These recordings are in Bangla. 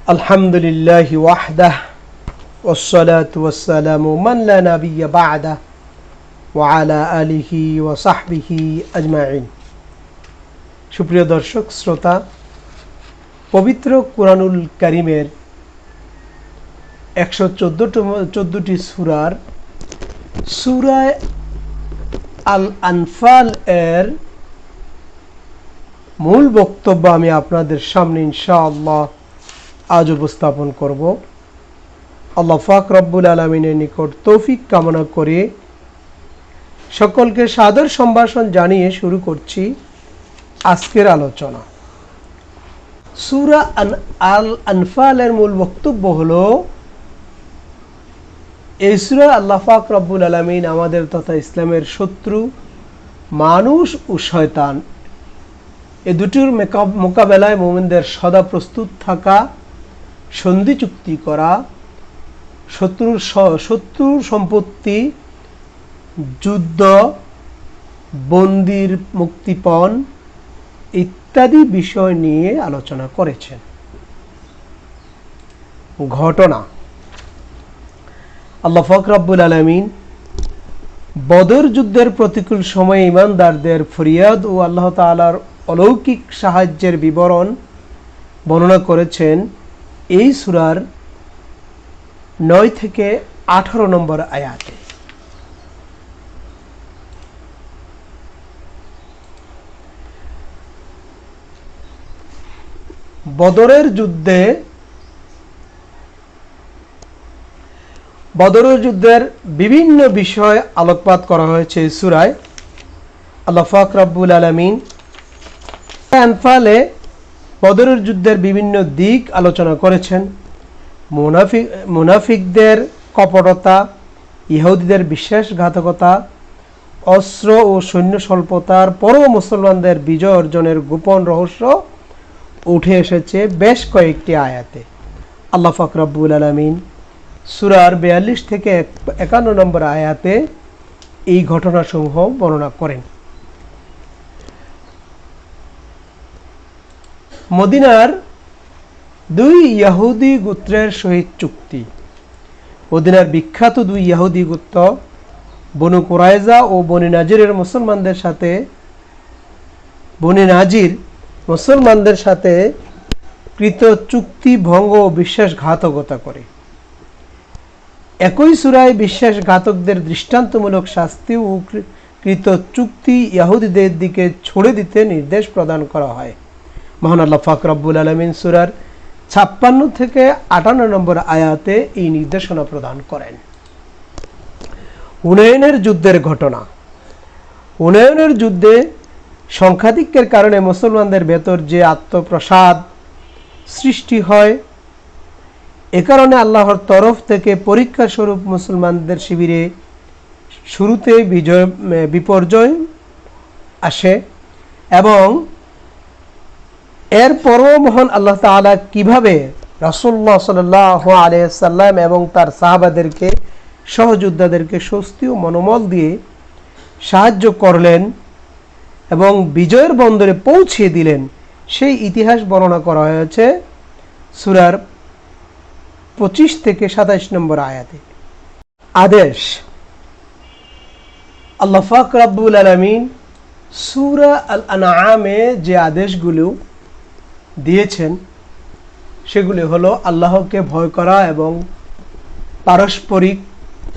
الحمد لله وحده والصلاة والسلام من لا نبي بعده وعلى آله وصحبه أجمعين সুপ্রিয় দর্শক শ্রোতা পবিত্র কোরআনুল করিমের একশো চোদ্দোতম চোদ্দোটি সুরার সুরায় আল আনফাল এর মূল বক্তব্য আমি আপনাদের সামনে ইনশাআল্লাহ আজ উপস্থাপন করব। আল্লাহ ফাক রব্বুল আলমিনের নিকট তৌফিক কামনা করে সকলকে সাদর সম্ভাষণ জানিয়ে শুরু করছি আজকের আলোচনা। সুরা আল আনফালের মূল বক্তব্য হলো, এই সুরা আল্লাহ পাক রব্বুল আলমিন আমাদের তথা ইসলামের শত্রু, মানুষ ও শয়তান। এ দুটির মোকাবেলায় মোমিনদের সদা প্রস্তুত থাকা সন্ধি চুক্তি করা, শত্রুর শত্রুর সম্পত্তি, যুদ্ধ, বন্দির মুক্তিপণ ইত্যাদি বিষয় নিয়ে আলোচনা করেছেন। ঘটনা। আল্লাহ ফকরাব্বুল আলমিন বদর যুদ্ধের প্রতিকূল সময়ে ইমানদারদের ফরিয়াদ ও আল্লাহ তাআলার অলৌকিক সাহায্যের বিবরণ বর্ণনা করেছেন এই সুরার নয় থেকে আঠারো নম্বর আয়াতে। বদরের যুদ্ধে, বদরের যুদ্ধের বিভিন্ন বিষয় আলোকপাত করা হয়েছে সুরায়। আল্লাহ ফাক রাব্বুল আলমিন, আনফালে বদরের যুদ্ধের বিভিন্ন দিক আলোচনা করেছেন। মুনাফিক মুনাফিকদের কপটতা, ইহুদিদের বিশ্বাসঘাতকতা, অস্ত্র ও সৈন্য স্বল্পতার পরও মুসলমানদের বিজয় অর্জনের গোপন রহস্য উঠে এসেছে বেশ কয়েকটি আয়াতে। আল্লাহ ফাকরাবুল আলমিন সুরার বিয়াল্লিশ থেকে এক- একান্ন নম্বর আয়াতে এই ঘটনাসমূহ বর্ণনা করেন। মদিনার দুই ইয়াহুদি গোত্রের সহিত চুক্তি। মদিনার বিখ্যাত দুই ইয়াহুদি গোত্র বনু কুরাইজা ও বনি নাজিরের মুসলমানদের সাথে, বনি নাজির মুসলমানদের সাথে কৃত চুক্তি, ভঙ্গ ও বিশ্বাসঘাতকতা করে। একই সুরায় বিশ্বাসঘাতকদের দৃষ্টান্তমূলক শাস্তি ও কৃত চুক্তি ইয়াহুদিদের দিকে ছড়ে দিতে নির্দেশ প্রদান করা হয়। মহান আল্লাহ ফাকরাবুল আলমিন সুরার ছাপ্পান্ন থেকে আটান্ন নম্বর আয়াতে এই নির্দেশনা প্রদান করেন। উন্নয়নের যুদ্ধের ঘটনা। উন্নয়নের যুদ্ধে সংখ্যাধিক্যের কারণে মুসলমানদের ভেতর যে আত্মপ্রসাদ সৃষ্টি হয়, এ কারণে আল্লাহর তরফ থেকে পরীক্ষা স্বরূপ মুসলমানদের শিবিরে শুরুতে বিজয় বিপর্যয় আসে এবং এরপরও মহান আল্লাহ তাআলা কীভাবে রাসূলুল্লাহ সাল্লাহ আলিয়াল্লাম এবং তার সাহাবাদেরকে, সহযোদ্ধাদেরকে স্বস্তি ও মনোবল দিয়ে সাহায্য করলেন এবং বিজয়ের বন্দরে পৌঁছিয়ে দিলেন, সেই ইতিহাস বর্ণনা করা হয়েছে সুরার পঁচিশ থেকে সাতাইশ নম্বর আয়াতে। আদেশ, আল্লাহ ফাক রাব্বুল আলমিন সুরা আল আনআমে যে আদেশগুলো দিয়েছেন, সেগুলি হলো আল্লাহকে ভয় করা এবং পারস্পরিক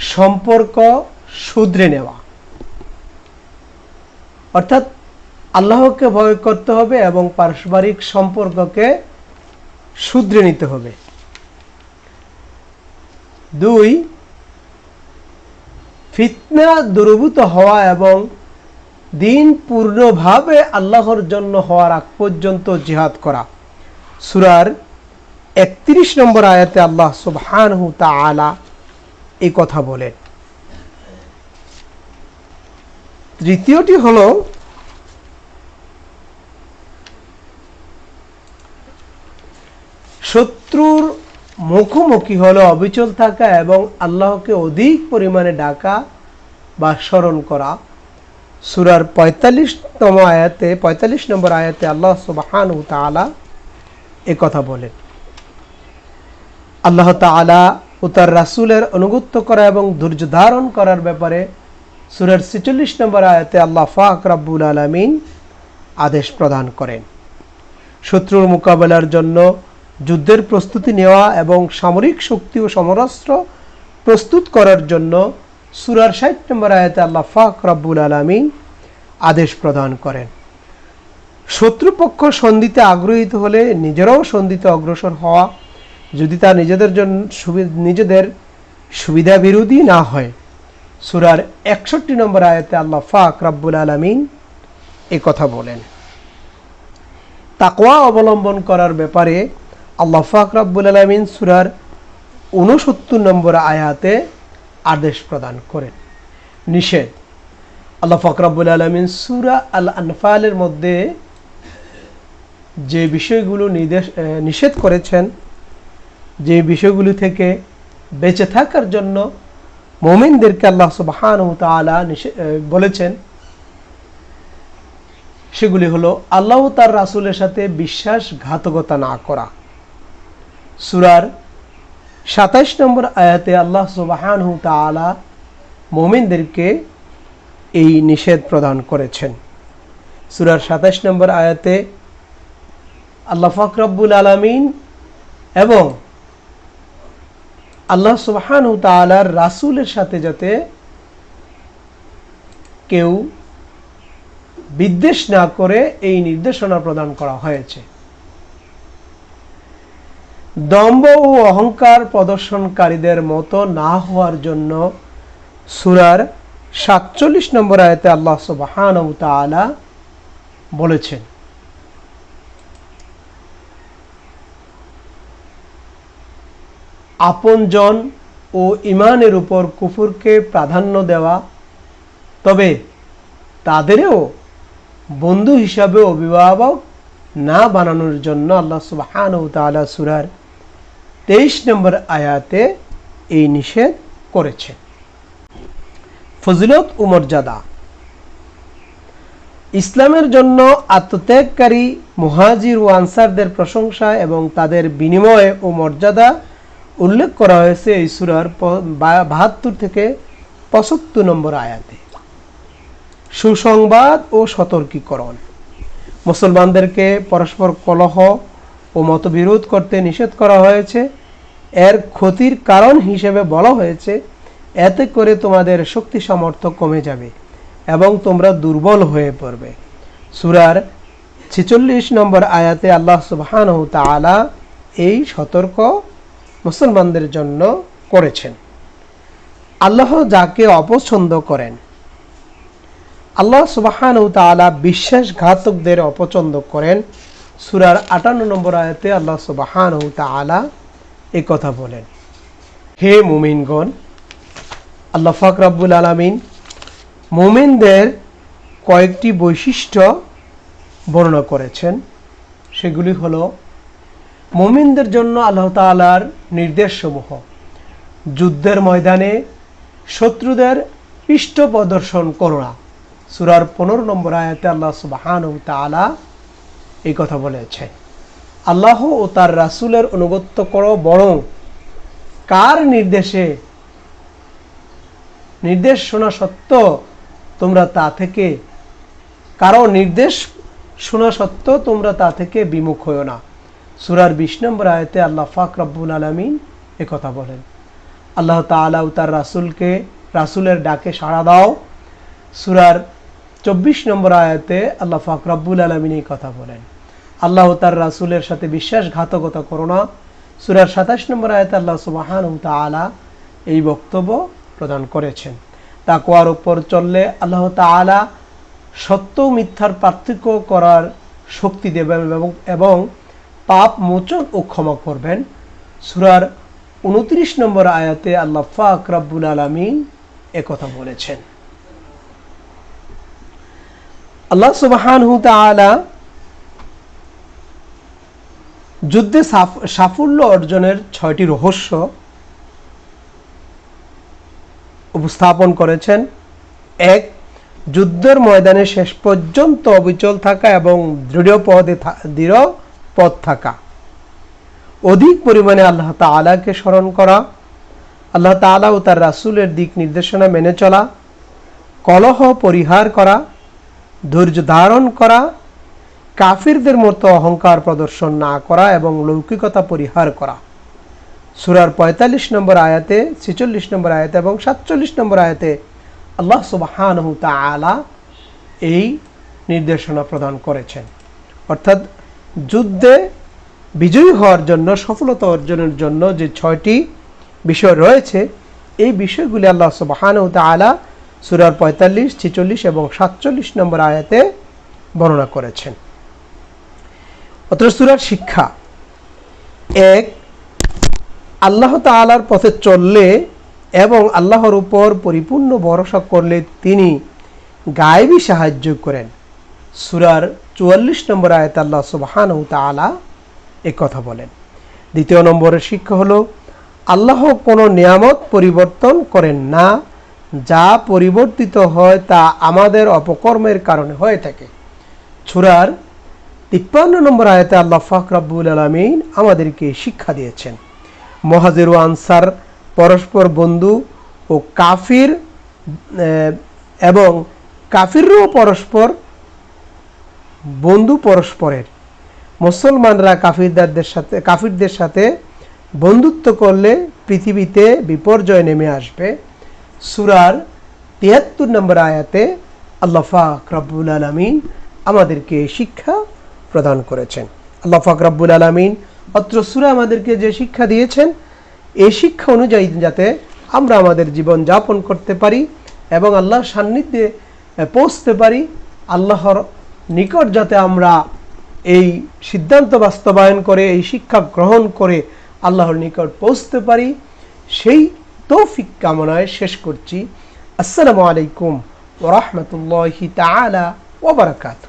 সম্পর্ক শুধরে নেওয়া। অর্থাৎ আল্লাহকে ভয় করতে হবে এবং পারস্পরিক সম্পর্ককে শুধরে নিতে হবে। দুই, ফিতনা দূরভূত হওয়া এবং দিন পূর্ণভাবে আল্লাহর জন্য হওয়ার আগ পর্যন্ত জিহাদ করা। সুরার একত্রিশ নম্বর আয়াতে আল্লাহ সুবহানহু তাআলা এই কথা বলেন। তৃতীয়টি হলো, শত্রুর মুখোমুখি হলো অবিচল থাকা এবং আল্লাহকে অধিক পরিমাণে ডাকা বা স্মরণ করা। সুরার পঁয়তাল্লিশতম আয়াতে, পঁয়তাল্লিশ নম্বর আয়াতে আল্লাহ সুবাহান তাআলা এ কথা বলেন। আল্লাহ তাআলা ও তার রাসূলের অনুগত্য করা এবং ধৈর্য ধারণ করার ব্যাপারে সুরের ছেচল্লিশ নম্বর আয়াতে আল্লাহ ফাক রাব্বুল আলামিন আদেশ প্রদান করেন। শত্রুর মোকাবেলার জন্য যুদ্ধের প্রস্তুতি নেওয়া এবং সামরিক শক্তি ও সমরাস্ত্র প্রস্তুত করার জন্য সুরার ষাট নম্বর আয়াতে আল্লাহ ফাক রাব্বুল আলামিন আদেশ প্রদান করেন। শত্রুপক্ষ সন্ধিতে আগ্রহীত হলে নিজেরাও সন্ধিতে অগ্রসর হওয়া, যদি তা নিজেদের জন্য নিজেদের সুবিধা বিরোধী না হয়। সুরার একষট্টি নম্বর আয়াতে আল্লাহ ফাক রাব্বুল আলামিন এ কথা বলেন। তাকোয়া অবলম্বন করার ব্যাপারে আল্লাহ ফাক রাব্বুল আলামিন সুরার উনসত্তর নম্বর আয়াতে আদেশ প্রদান করেন। নিষেধ। আল্লাহ ফকরাবুল আলমিন সুরা আল আনফালের মধ্যে যে বিষয়গুলো নির্দেশ নিষেধ করেছেন, যে বিষয়গুলি থেকে বেঁচে থাকার জন্য মোমিনদেরকে আল্লাহ সুবহান তালা বলেছেন, সেগুলি হলো আল্লাহ তার রাসুলের সাথে বিশ্বাসঘাতকতা না করা। সুরার সাতাইশ নম্বর আয়াতে আল্লাহ সুবাহান তালা মোমিনদেরকে এই নিষেধ প্রদান করেছেন। সুরার সাতাইশ নম্বর আয়াতে আল্লাহ ফকরাব্বুল আলমিন এবং আল্লাহ সুবাহান তালার রাসুলের সাথে যাতে কেউ বিদ্বেষ না করে এই নির্দেশনা প্রদান করা হয়েছে। দম্ভ ও অহংকার প্রদর্শনকারীদের মতো না হওয়ার জন্য সুরার সাতচল্লিশ নম্বর আয়তে আল্লাহ সুবাহান তালা বলেছেন। আপনজন ও ইমানের উপর কুফুরকে প্রাধান্য দেওয়া, তবে তাদেরও বন্ধু হিসাবে অভিভাবক না বানানোর জন্য আল্লাহ সুবাহান তালা সুরার তেইশ নম্বর আয়াতে এই নিষেধ করেছে। ফজিলত ও মর্যাদা ইসলামের জন্য আত্মত্যাগকারী মুহাজির ও আনসারদের প্রশংসা এবং তাদের বিনিময়ে ও মর্যাদা উল্লেখ করা হয়েছে এই সুরার বাহাত্তর থেকে পঁচাত্তর নম্বর আয়াতে। সুসংবাদ ও সতর্কীকরণ, মুসলমানদেরকে পরস্পর কলহ ও মতবিরোধ করতে নিষেধ করা হয়েছে। এর ক্ষতির কারণ হিসেবে বলা হয়েছে, এতে করে তোমাদের শক্তি সামর্থ্য কমে যাবে এবং তোমরা দুর্বল হয়ে পড়বে। সুরার ছেচল্লিশ নম্বর আয়াতে আল্লাহ সুবহান তালা এই সতর্ক মুসলমানদের জন্য করেছেন। আল্লাহ যাকে অপছন্দ করেন, আল্লাহ সুবাহান তালা বিশ্বাসঘাতকদের অপছন্দ করেন সুরার আটান্ন নম্বর আয়াতে আল্লাহ সুবাহান তালা এ কথা বলেন। হে মুমিনগণ, আল্লাহ ফাকরাবুল আলমিন মোমেনদের কয়েকটি বৈশিষ্ট্য বর্ণনা করেছেন। সেগুলি হলো, মোমিনদের জন্য আল্লাহ তালার নির্দেশসমূহ, যুদ্ধের ময়দানে শত্রুদের পৃষ্ঠ প্রদর্শন করোনা সুরার পনেরো নম্বর আয়াতে আল্লাহ সুবাহান তালা এই কথা বলেছেন আল্লাহ ও তার রাসুলের অনুগত্য করো, বরং কার নির্দেশে নির্দেশ শোনা সত্ত্বেও তোমরা তা থেকে কারও নির্দেশ শোনা সত্ত্বেও তোমরা তা থেকে বিমুখ হও না। সুরার বিশ নম্বর আয়তে আল্লাহ ফাক রব্বুল আলমিন কথা বলেন। আল্লাহ তালা তার রাসুলকে রাসুলের ডাকে সাড়া দাও। সুরার চব্বিশ নম্বর আয়াতে আল্লাহ ফাক রব্বুল আলমিন এই কথা বলেন। আল্লাহ তার রাসুলের সাথে বিশ্বাসঘাতকতা করো না। সুরার সাতাশ নম্বর আয়াতে আল্লাহ সুবাহান তালা এই বক্তব্য প্রদান করেছেন। তা তাকোয়ার উপর চললে আল্লাহ তালা সত্য মিথ্যার পার্থক্য করার শক্তি দেবেন এবং এবং পাপ মোচন ও ক্ষমা করবেন। সুরার উনত্রিশ নম্বর আয়াতে আল্লাহ ফাক রাব্বুল আলমিন একথা বলেছেন। আল্লাহ সুবাহান তালা যুদ্ধে সাফল্য অর্জনের ছয়টি রহস্য উপস্থাপন করেছেন। এক, যুদ্ধের ময়দানে শেষ পর্যন্ত অবিচল থাকা এবং দৃঢ় পদে দৃঢ় পথ থাকা। অধিক পরিমাণে আল্লাহ তালাকে স্মরণ করা, আল্লাহ তালা ও তার রাসুলের দিক নির্দেশনা মেনে চলা, কলহ পরিহার করা, ধৈর্য ধারণ করা কাফিরদের মতো অহংকার প্রদর্শন না করা এবং লৌকিকতা পরিহার করা। সুরার পঁয়তাল্লিশ নম্বর আয়াতে, ছেচল্লিশ নম্বর আয়াতে এবং সাতচল্লিশ নম্বর আয়াতে আল্লাহ সুবাহানহু তালা এই নির্দেশনা প্রদান করেছেন। অর্থাৎ যুদ্ধে বিজয়ী হওয়ার জন্য, সফলতা অর্জনের জন্য যে ছয়টি বিষয় রয়েছে, এই বিষয়গুলি আল্লাহ সুবাহানহু তালা সুরার পঁয়তাল্লিশ, ছেচল্লিশ এবং সাতচল্লিশ নম্বর আয়াতে বর্ণনা করেছেন। অথচ সুরার শিক্ষা। এক, আল্লাহ তালার পথে চললে এবং আল্লাহর উপর পরিপূর্ণ ভরসা করলে তিনি গায়েবী সাহায্য করেন। সুরার চুয়াল্লিশ নম্বর আয়ত আল্লাহ সুবাহান তালা এ কথা বলেন। দ্বিতীয় নম্বরের শিক্ষা হলো, আল্লাহ কোনো নিয়ামত পরিবর্তন করেন না, যা পরিবর্তিত হয় তা আমাদের অপকর্মের কারণে হয়ে থাকে। ছুরার তিপ্পান্ন নম্বর আয়তে আল্লাহ ফাকরাবুল আলমিন আমাদেরকে শিক্ষা দিয়েছেন। মহাজের আনসার, পরস্পর বন্ধু ও কাফির এবং কাফিরও পরস্পর, বন্ধু পরস্পরের। মুসলমানরা কাফিরদারদের সাথে, কাফিরদের সাথে বন্ধুত্ব করলে পৃথিবীতে বিপর্যয় নেমে আসবে। সুরার তিয়াত্তর নম্বর আয়াতে আল্লাহ ফাক রব্বুল আলমিন আমাদেরকে শিক্ষা প্রদান করেছেন। আল্লাহ ফাক রব্বুল আলমিন অত্র সুরা আমাদেরকে যে শিক্ষা দিয়েছেন, এই শিক্ষা অনুযায়ী যাতে আমরা আমাদের জীবন যাপন করতে পারি এবং আল্লাহর সান্নিধ্যে পৌঁছতে পারি, আল্লাহর নিকট যাতে আমরা এই সিদ্ধান্ত বাস্তবায়ন করে, এই শিক্ষা গ্রহণ করে আল্লাহর নিকট পৌঁছতে পারি, সেই তৌফিক কামনায় শেষ করছি। আসসালামু আলাইকুম ওরহমতুল্লাহি তালা ওবরাকাতু